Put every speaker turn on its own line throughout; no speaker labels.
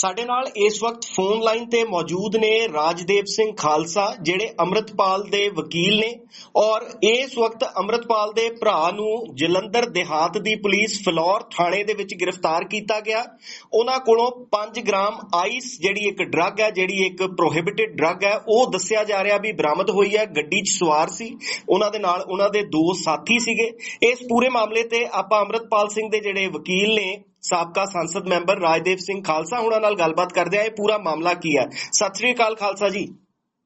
ਸਾਡੇ ਨਾਲ ਇਸ ਵਕਤ ਫੋਨ ਲਾਈਨ ਤੇ ਮੌਜੂਦ ਨੇ ਰਾਜਦੇਵ ਸਿੰਘ ਖਾਲਸਾ, ਜਿਹੜੇ ਅੰਮ੍ਰਿਤਪਾਲ ਦੇ ਵਕੀਲ ਨੇ ਔਰ ਇਸ ਵਕਤ ਅੰਮ੍ਰਿਤਪਾਲ ਦੇ ਭਰਾ ਨੂੰ ਜਲੰਧਰ ਦੇਹਾਤ ਦੀ ਪੁਲਿਸ ਫਲੋਰ ਥਾਣੇ ਦੇ ਵਿੱਚ ਗ੍ਰਿਫਤਾਰ ਕੀਤਾ ਗਿਆ। ਉਹਨਾਂ ਕੋਲੋਂ 5 ਗ੍ਰਾਮ ਆਈਸ, ਜਿਹੜੀ ਇੱਕ ਡਰੱਗ ਹੈ, ਜਿਹੜੀ ਇੱਕ ਪ੍ਰੋਹਿਬਿਟਡ ਡਰੱਗ ਹੈ, ਉਹ ਦੱਸਿਆ ਜਾ ਰਿਹਾ ਵੀ ਬਰਾਮਦ ਹੋਈ ਹੈ, ਗੱਡੀ 'ਚ ਸਵਾਰ ਸੀ। ਉਹਨਾਂ ਦੇ ਨਾਲ ਉਹਨਾਂ ਦੇ ਦੋ ਸਾਥੀ ਸੀਗੇ। ਇਸ ਪੂਰੇ ਮਾਮਲੇ ਤੇ ਆਪਾਂ ਅੰਮ੍ਰਿਤਪਾਲ ਸਿੰਘ ਦੇ ਜਿਹੜੇ ਵਕੀਲ ਨੇ ਸਾਬਕਾ ਸੰਸਦ ਮੈਂਬਰ ਰਾਜਦੇਵ ਸਿੰਘ ਖਾਲਸਾ ਹੁਣਾਂ ਨਾਲ ਗੱਲਬਾਤ ਕਰਦੇ ਆ। ਇਹ ਪੂਰਾ ਮਾਮਲਾ ਕੀ ਹੈ? ਸਤਿ ਸ੍ਰੀ ਅਕਾਲ ਖਾਲਸਾ ਜੀ।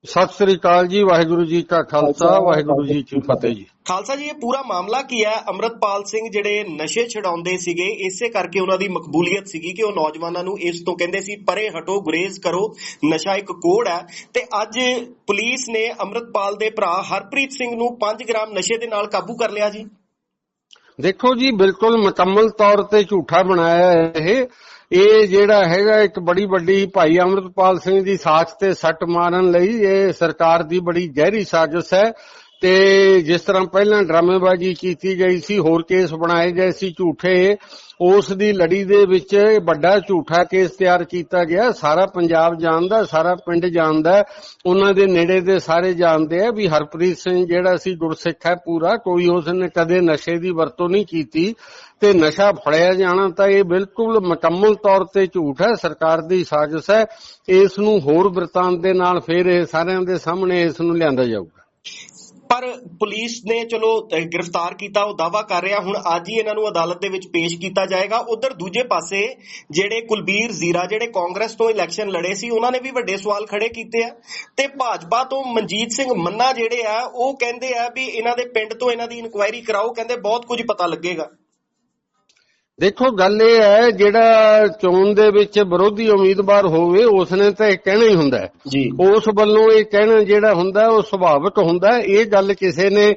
ਸਤਿ ਸ੍ਰੀ ਅਕਾਲ ਜੀ ਵਾਹਿਗੁਰੂ ਜੀ ਕਾ ਖਾਲਸਾ ਵਾਹਿਗੁਰੂ ਜੀ ਕੀ ਫਤਿਹ। ਜੀ।
ਖਾਲਸਾ ਜੀ ਇਹ ਪੂਰਾ ਮਾਮਲਾ ਕੀ ਹੈ? ਅੰਮ੍ਰਿਤਪਾਲ ਸਿੰਘ ਜਿਹੜੇ ਨਸ਼ੇ ਛਡਾਉਂਦੇ ਸੀਗੇ ਇਸੇ ਕਰਕੇ ਉਹਨਾਂ ਦੀ ਮਕਬੂਲੀਅਤ ਸੀਗੀ ਕਿ ਉਹ ਨੌਜਵਾਨਾਂ ਨੂੰ ਇਸ ਤੋਂ ਕਹਿੰਦੇ ਸੀ ਪਰੇ ਹਟੋ ਗੁਰੇਜ਼ ਕਰੋ ਨਸ਼ਾ ਇੱਕ ਕੋੜ ਹੈ। ਤੇ ਅੱਜ ਪੁਲਿਸ ਨੇ ਅੰਮ੍ਰਿਤਪਾਲ ਦੇ ਭਰਾ ਹਰਪ੍ਰੀਤ ਸਿੰਘ ਨੂੰ 5 ਗ੍ਰਾਮ ਨਸ਼ੇ ਦੇ ਨਾਲ ਕਾਬੂ ਕਰ ਲਿਆ ਜੀ।
ਦੇਖੋ ਜੀ, ਬਿਲਕੁਲ ਮੁਕੰਮਲ ਤੌਰ ਤੇ ਝੂਠਾ ਬਣਾਇਆ ਇਹ। ਇਹ ਜਿਹੜਾ ਹੈਗਾ, ਇੱਕ ਬੜੀ ਵੱਡੀ ਭਾਈ ਅਮਰਤਪਾਲ ਸਿੰਘ ਦੀ ਸਾਖ ਤੇ ਸੱਟ ਮਾਰਨ ਲਈ ਇਹ ਸਰਕਾਰ ਦੀ ਬੜੀ ਗਹਿਰੀ ਸਾਜ਼ਿਸ਼ ਹੈ। ਤੇ ਜਿਸ ਤਰ੍ਹਾਂ ਪਹਿਲਾਂ ਡਰਾਮੇਬਾਜ਼ੀ ਕੀਤੀ ਗਈ ਸੀ, ਹੋਰ ਕੇਸ ਬਣਾਏ ਗਏ ਸੀ ਝੂਠੇ, ਉਸ ਦੀ ਲੜੀ ਦੇ ਵਿੱਚ ਵੱਡਾ ਝੂਠਾ ਕੇਸ ਤਿਆਰ ਕੀਤਾ ਗਿਆ। ਸਾਰਾ ਪੰਜਾਬ ਜਾਣਦਾ, ਸਾਰਾ ਪਿੰਡ ਜਾਣਦਾ, ਉਹਨਾਂ ਦੇ ਨੇੜੇ ਦੇ ਸਾਰੇ ਜਾਣਦੇ ਆ ਵੀ ਹਰਪ੍ਰੀਤ ਸਿੰਘ ਜਿਹੜਾ ਸੀ ਗੁਰਸਿੱਖ ਹੈ ਪੂਰਾ, ਕੋਈ ਉਸ ਨੇ ਕਦੇ ਨਸ਼ੇ ਦੀ ਵਰਤੋਂ ਨਹੀਂ ਕੀਤੀ। ਤੇ ਨਸ਼ਾ ਫੜਿਆ ਜਾਣਾ ਤਾਂ ਇਹ ਬਿਲਕੁਲ ਮੁਕੰਮਲ ਤੌਰ ਤੇ ਝੂਠ ਹੈ, ਸਰਕਾਰ ਦੀ ਸਾਜ਼ਿਸ਼ ਹੈ। ਇਸ ਨੂੰ ਹੋਰ ਬ੍ਰਿਤਾਂਤ ਦੇ ਨਾਲ ਫੇਰ ਇਹ ਸਾਰਿਆਂ ਦੇ ਸਾਹਮਣੇ ਇਸ ਨੂੰ ਲਿਆਂਦਾ ਜਾਊਗਾ।
ਪਰ ਪੁਲਿਸ ਨੇ ਚਲੋ ਗ੍ਰਿਫਤਾਰ ਕੀਤਾ, ਉਹ ਦਾਵਾ ਕਰ ਰਿਹਾ, ਹੁਣ ਅੱਜ ਹੀ ਇਹਨਾਂ ਨੂੰ ਅਦਾਲਤ ਦੇ ਵਿੱਚ ਪੇਸ਼ ਕੀਤਾ ਜਾਏਗਾ। ਉਧਰ ਦੂਜੇ ਪਾਸੇ ਜਿਹੜੇ ਕੁਲਬੀਰ ਜ਼ੀਰਾ, ਜਿਹੜੇ ਕਾਂਗਰਸ ਤੋਂ ਇਲੈਕਸ਼ਨ ਲੜੇ ਸੀ, ਉਹਨਾਂ ਨੇ ਵੀ ਵੱਡੇ ਸਵਾਲ ਖੜੇ ਕੀਤੇ ਆ। ਤੇ ਭਾਜਪਾ ਤੋਂ ਮਨਜੀਤ ਸਿੰਘ ਮੰਨਾ ਜਿਹੜੇ ਆ, ਉਹ ਕਹਿੰਦੇ ਆ ਵੀ ਇਹਨਾਂ ਦੇ ਪਿੰਡ ਤੋਂ ਇਹਨਾਂ ਦੀ ਇਨਕੁਆਇਰੀ ਕਰਾਓ, ਕਹਿੰਦੇ ਬਹੁਤ ਕੁਝ ਪਤਾ ਲੱਗੇਗਾ।
ਦੇਖੋ ਗੱਲ ਇਹ ਹੈ ਜਿਹੜਾ ਚੋਣ ਦੇ ਵਿੱਚ ਵਿਰੋਧੀ ਉਮੀਦਵਾਰ ਹੋਵੇ ਉਸਨੇ ਤਾਂ ਇਹ ਕਹਿਣਾ ਹੀ ਹੁੰਦਾ ਉਸ ਵੱਲੋਂ ਇਹ ਕਹਿਣਾ ਜਿਹੜਾ ਹੁੰਦਾ ਉਹ ਸੁਭਾਵਿਕ ਹੁੰਦਾ। ਇਹ ਗੱਲ ਕਿਸੇ ਨੇ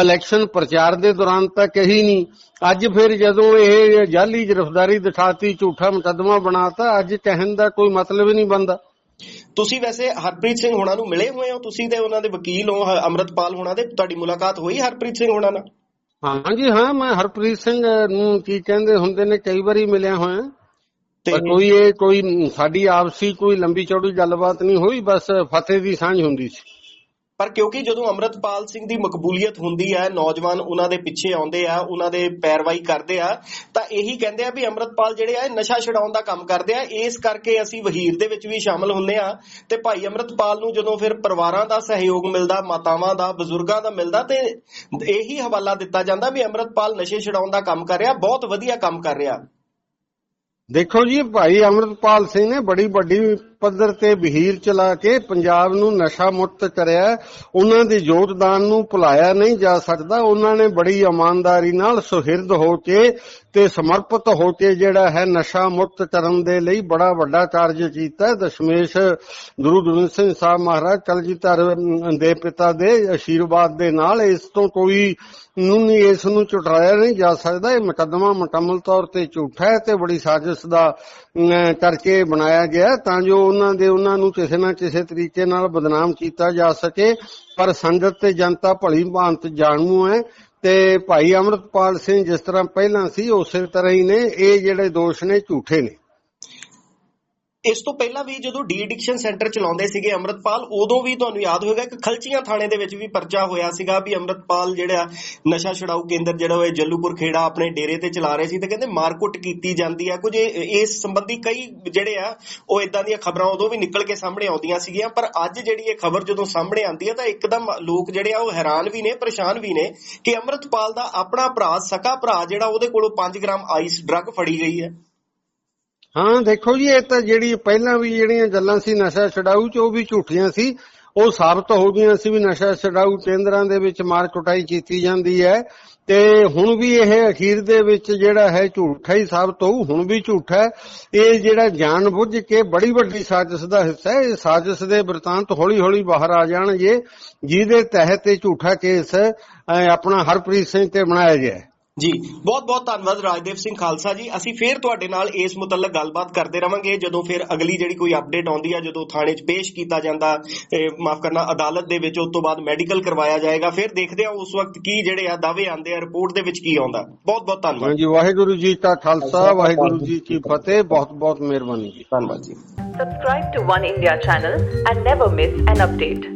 ਇਲੈਕਸ਼ਨ ਪ੍ਰਚਾਰ ਦੇ ਦੌਰਾਨ ਤਾਂ ਕਹੀ ਨਹੀਂ। ਅੱਜ ਫਿਰ ਜਦੋਂ ਇਹ ਜਾਲੀ ਗ੍ਰਿਫਤਾਰੀ ਦਿਖਾਤੀ ਝੂਠਾ ਮੁਕੱਦਮਾ ਬਣਾਤਾ ਅੱਜ ਕਹਿਣ ਦਾ ਕੋਈ ਮਤਲਬ ਹੀ ਨਹੀਂ ਬਣਦਾ।
ਤੁਸੀਂ ਵੈਸੇ ਹਰਪ੍ਰੀਤ ਸਿੰਘ ਹੋਣਾ ਨੂੰ ਮਿਲੇ ਹੋਏ ਹੋ? ਤੁਸੀਂ ਤੇ ਉਹਨਾਂ ਦੇ ਵਕੀਲ ਹ- ਅੰਮ੍ਰਿਤਪਾਲ ਹੋਣਾ ਦੇ ਤੁਹਾਡੀ ਮੁਲਾਕਾਤ ਹੋਈ ਹਰਪ੍ਰੀਤ ਸਿੰਘ ਹੋਣਾ ਨਾਲ?
ਹਾਂਜੀ ਹਾਂ ਮੈਂ ਹਰਪ੍ਰੀਤ ਸਿੰਘ ਨੂੰ ਕੀ ਕਹਿੰਦੇ ਹੁੰਦੇ ਨੇ ਕਈ ਵਾਰੀ ਮਿਲਿਆ ਹੋਇਆ।
ਤੇ
ਪਰ ਕੋਈ ਇਹ ਕੋਈ ਸਾਡੀ ਆਪਸੀ ਕੋਈ ਲੰਬੀ ਚੌੜੀ ਗੱਲਬਾਤ ਨਹੀਂ ਹੋਈ ਬਸ ਫਤਿਹ ਦੀ ਸਾਂਝ ਹੁੰਦੀ ਸੀ।
ਪਰ ਕਿਉਂਕਿ ਜਦੋਂ ਅੰਮ੍ਰਿਤਪਾਲ ਸਿੰਘ ਦੀ ਮਕਬੂਲੀਅਤ ਹੁੰਦੀ ਹੈ ਨੌਜਵਾਨ ਉਹਨਾਂ ਦੇ ਪਿੱਛੇ ਆਉਂਦੇ ਆ, ਉਹਨਾਂ ਦੇ ਪੈਰਵਾਈ ਕਰਦੇ ਆ, ਤਾਂ ਇਹੀ ਕਹਿੰਦੇ ਆ ਵੀ ਅੰਮ੍ਰਿਤਪਾਲ ਜਿਹੜੇ ਆ ਨਸ਼ਾ ਛਡਾਉਣ ਦਾ ਕੰਮ ਕਰਦੇ ਆ। ਇਸ ਕਰਕੇ ਅਸੀਂ ਵਹੀਰ ਦੇ ਵਿੱਚ ਵੀ ਸ਼ਾਮਲ ਹੁੰਨੇ ਆ ਤੇ ਭਾਈ ਅੰਮ੍ਰਿਤਪਾਲ ਨੂੰ ਜਦੋਂ ਫਿਰ ਪਰਿਵਾਰਾਂ ਦਾ ਸਹਿਯੋਗ ਮਿਲਦਾ, ਮਾਤਾਵਾਂ ਦਾ, ਬਜ਼ੁਰਗਾਂ ਦਾ ਮਿਲਦਾ, ਤੇ ਇਹੀ ਹਵਾਲਾ ਦਿੱਤਾ ਜਾਂਦਾ ਵੀ ਅੰਮ੍ਰਿਤਪਾਲ ਨਸ਼ੇ ਛਡਾਉਣ ਦਾ ਕੰਮ ਕਰ ਰਿਹਾ, ਬਹੁਤ ਵਧੀਆ ਕੰਮ ਕਰ ਰਿਹਾ।
ਦੇਖੋ ਜੀ, ਭਾਈ ਅਮਰਪਾਲ ਸਿੰਘ ਨੇ ਬੜੀ ਵੱਡੀ ਪੱਧਰ ਤੇ ਬਹੀਰ ਚਲਾ ਕੇ ਪੰਜਾਬ ਨੂੰ ਨਸ਼ਾ ਮੁਕਤ ਕਰਿਆ ਉਹਨਾਂ ਦੇ ਯੋਗਦਾਨ ਨੂੰ ਭੁਲਾਇਆ ਨਹੀਂ ਜਾ ਸਕਦਾ। ਉਹਨਾਂ ਨੇ ਬੜੀ ਇਮਾਨਦਾਰੀ ਨਾਲ ਸੁਹਿਰਦ ਹੋ ਕੇ ਤੇ ਸਮਰਪਿਤ ਹੋ ਕੇ ਜਿਹੜਾ ਹੈ ਨਸ਼ਾ ਮੁਕਤ ਕਰਨ ਦੇ ਲਈ ਬੜਾ ਵੱਡਾ ਕਾਰਜ ਕੀਤਾ ਦਸ਼ਮੇਸ਼ ਗੁਰੂ ਗੋਬਿੰਦ ਸਿੰਘ ਸਾਹਿਬ ਮਹਾਰਾਜ ਕਲਗੀਧਰ ਦੇ ਪਿਤਾ ਦੇ ਅਸ਼ੀਰਵਾਦ ਦੇ ਨਾਲ ਇਸ ਤੋਂ ਕੋਈ ਨੂੰ ਇਸ ਨੂੰ ਚੁਟਾਇਆ ਨਹੀਂ ਜਾ ਸਕਦਾ। ਇਹ ਮੁਕੱਦਮਾ ਮੁਕੰਮਲ ਤੌਰ ਤੇ ਝੂਠਾ ਹੈ ਤੇ ਬੜੀ ਸਾਜ਼ਿਸ਼ ਦਾ ਅਮ, ਕਰਕੇ ਬਣਾਇਆ ਗਿਆ ਤਾਂ ਜੋ ਉਹਨਾਂ ਦੇ, ਉਹਨਾਂ ਨੂੰ ਕਿਸੇ ਨਾ ਕਿਸੇ ਤਰੀਕੇ ਨਾਲ ਬਦਨਾਮ ਕੀਤਾ ਜਾ ਸਕੇ। ਪਰ ਸੰਗਤ ਤੇ ਜਨਤਾ ਭਲੀ ਭਾਂਤ ਜਾਣੂ ਹੈ ਤੇ ਭਾਈ ਅਮਰਤਪਾਲ ਸਿੰਘ ਜਿਸ ਤਰ੍ਹਾਂ ਪਹਿਲਾਂ ਸੀ ਉਸੇ ਤਰ੍ਹਾਂ ਹੀ ਨੇ। ਇਹ ਜਿਹੜੇ ਦੋਸ਼ ਨੇ, ਝੂਠੇ ਨੇ।
ਇਸ ਤੋਂ ਪਹਿਲਾਂ ਵੀ ਜਦੋਂ ਡੀ ਐਡਿਕਸ਼ਨ ਸੈਂਟਰ ਚਲਾਉਂਦੇ ਸੀਗੇ ਅੰਮ੍ਰਿਤਪਾਲ, ਉਦੋਂ ਵੀ ਤੁਹਾਨੂੰ ਯਾਦ ਹੋਵੇਗਾ ਕਿ ਖਲਚੀਆਂ ਥਾਣੇ ਦੇ ਵਿੱਚ ਵੀ ਪਰਚਾ ਹੋਇਆ ਸੀਗਾ ਵੀ ਅੰਮ੍ਰਿਤਪਾਲ ਜਿਹੜਾ ਨਸ਼ਾ ਛਡਾਊ ਕੇਂਦਰ ਜਿਹੜਾ ਉਹ ਜੱਲੂਪੁਰ ਖੇੜਾ ਆਪਣੇ ਡੇਰੇ ਤੇ ਚਲਾ ਰਹੇ ਸੀ ਤੇ ਕਹਿੰਦੇ ਮਾਰਕੁੱਟ ਕੀਤੀ ਜਾਂਦੀ ਆ। ਕੁਝ ਇਸ ਸੰਬੰਧੀ ਕਈ ਜਿਹੜੇ ਆ, ਉਹ ਇਦਾਂ ਦੀਆਂ ਖਬਰਾਂ ਉਦੋਂ ਵੀ ਨਿਕਲ ਕੇ ਸਾਹਮਣੇ ਆਉਂਦੀਆਂ ਸੀਗੀਆਂ, ਪਰ ਅੱਜ ਜਿਹੜੀ ਇਹ ਖਬਰ ਜਦੋਂ ਸਾਹਮਣੇ ਆਉਂਦੀ ਹੈ ਤਾਂ ਇੱਕਦਮ ਲੋਕ ਜਿਹੜੇ ਆ ਉਹ ਹੈਰਾਨ ਵੀ ਨੇ, ਪਰੇਸ਼ਾਨ ਵੀ ਨੇ ਕਿ ਅੰਮ੍ਰਿਤਪਾਲ ਦਾ ਆਪਣਾ ਭਰਾ, ਸਕਾ ਭਰਾ ਜਿਹੜਾ ਉਹਦੇ ਕੋਲੋਂ 5 ਗ੍ਰਾਮ ਆਈਸ ਡਰੱਗ ਫੜੀ ਗਈ ਹੈ।
ਹਾਂ, ਦੇਖੋ ਜੀ, ਇਹ ਤਾਂ ਜਿਹੜੀ ਪਹਿਲਾਂ ਵੀ ਜਿਹੜੀਆਂ ਗੱਲਾਂ ਸੀ ਨਸ਼ਾ ਛਡਾਊ ਚ, ਉਹ ਵੀ ਝੂਠੀਆਂ ਸੀ। ਉਹ ਸਾਬਤ ਹੋ ਗਈਆਂ ਸੀ ਵੀ ਨਸ਼ਾ ਛਡਾਊ ਕੇਂਦਰਾਂ ਦੇ ਵਿੱਚ ਮਾਰ ਕੁਟਾਈ ਕੀਤੀ ਜਾਂਦੀ ਹੈ। ਤੇ ਹੁਣ ਵੀ ਇਹ ਅਖੀਰ ਦੇ ਵਿੱਚ ਜਿਹੜਾ ਹੈ, ਝੂਠਾ ਹੀ ਸਾਬਤ ਹੋਊ, ਹੁਣ ਵੀ ਝੂਠਾ ਇਹ ਜਿਹੜਾ ਜਾਣ ਬੁੱਝ ਕੇ ਬੜੀ ਵੱਡੀ ਸਾਜ਼ਿਸ਼ ਦਾ ਹਿੱਸਾ ਹੈ, ਇਹ ਸਾਜ਼ਿਸ਼ ਦੇ ਬ੍ਰਿਤਾਂਤ ਹੌਲੀ ਹੌਲੀ ਬਾਹਰ ਆ ਜਾਣਗੇ, ਜਿਹਦੇ ਤਹਿਤ ਇਹ ਝੂਠਾ ਕੇਸ ਆਪਣਾ ਹਰਪ੍ਰੀਤ ਸਿੰਘ ਤੇ ਬਣਾਇਆ ਗਿਆ
ਜੀ ਬਹੁਤ ਬਹੁਤ ਧੰਨਵਾਦ ਰਾਜਦੇਵ ਸਿੰਘ ਖਾਲਸਾ ਜੀ। ਅਸੀਂ ਫੇਰ ਤੁਹਾਡੇ ਨਾਲ ਇਸ ਮੁਤਲਕ ਗੱਲਬਾਤ ਕਰਦੇ ਰਵਾਂਗੇ ਜਦੋਂ ਫਿਰ ਅਗਲੀ ਜਿਹੜੀ ਕੋਈ ਅਪਡੇਟ ਆਉਂਦੀ ਆ ਜਦੋਂ ਥਾਣੇ 'ਚ ਪੇਸ਼ ਕੀਤਾ ਜਾਂਦਾ ਮਾਫ ਕਰਨਾ ਅਦਾਲਤ ਦੇ ਵਿੱਚ ਉਸ ਤੋਂ ਬਾਅਦ ਮੈਡੀਕਲ ਕਰਵਾਇਆ ਜਾਏਗਾ। ਫਿਰ ਦੇਖਦੇ ਆ ਉਸ ਵਕਤ ਕੀ ਜਿਹੜੇ ਆ ਦਾਅਵੇ ਆਉਂਦੇ ਆ ਰਿਪੋਰਟ ਦੇ ਵਿੱਚ ਕੀ ਆਉਂਦਾ। ਬਹੁਤ ਬਹੁਤ ਧੰਨਵਾਦ।
ਹਾਂਜੀ ਵਾਹਿਗੁਰੂ ਜੀ ਕਾ ਖਾਲਸਾ ਵਾਹਿਗੁਰੂ ਜੀ ਕੀ ਫਤਿਹ। ਬਹੁਤ ਬਹੁਤ ਮਿਹਰਬਾਨੀ ਜੀ।
ਧੰਨਵਾਦ ਜੀ।
Subscribe to One India channel and never miss an update.